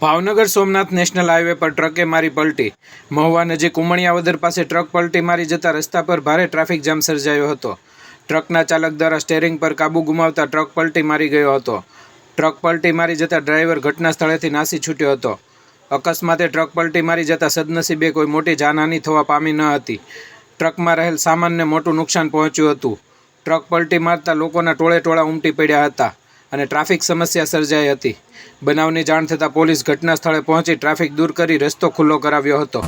Bhavnagar Somnath national highway પર ટ્રકે મારી પલટી. મહુવા નજીક ઉમણિયાવદર પાસે ટ્રક પલટી મારી જતા રસ્તા પર ભારે ટ્રાફિક જામ સર્જાયો હતો. ટ્રકના ચાલક દ્વારા સ્ટેરિંગ પર કાબુ ગુમાવતા ટ્રક પલટી મારી ગયો હતો. ટ્રક પલટી મારી જતા ડ્રાઈવર ઘટના સ્થળેથી નાસી છૂટ્યો હતો. અકસ્માતે ટ્રક પલટી મારી જતા સદનસીબે કોઈ મોટી જાનહાની થવા પામી ન હતી. ટ્રકમાં રહેલ સામાનને મોટું નુકસાન પહોંચ્યું હતું. ટ્રક પલટી મારતા લોકોના ટોળે ટોળા ઉમટી પડ્યા હતા. અને ટ્રાફિક સમસ્યા સર્જાઈ હતી. બનાવની જાણ થતાં પોલીસ ઘટના સ્થળે પહોંચી ટ્રાફિક દૂર કરી રસ્તો ખુલ્લો કરાવ્યો હતો.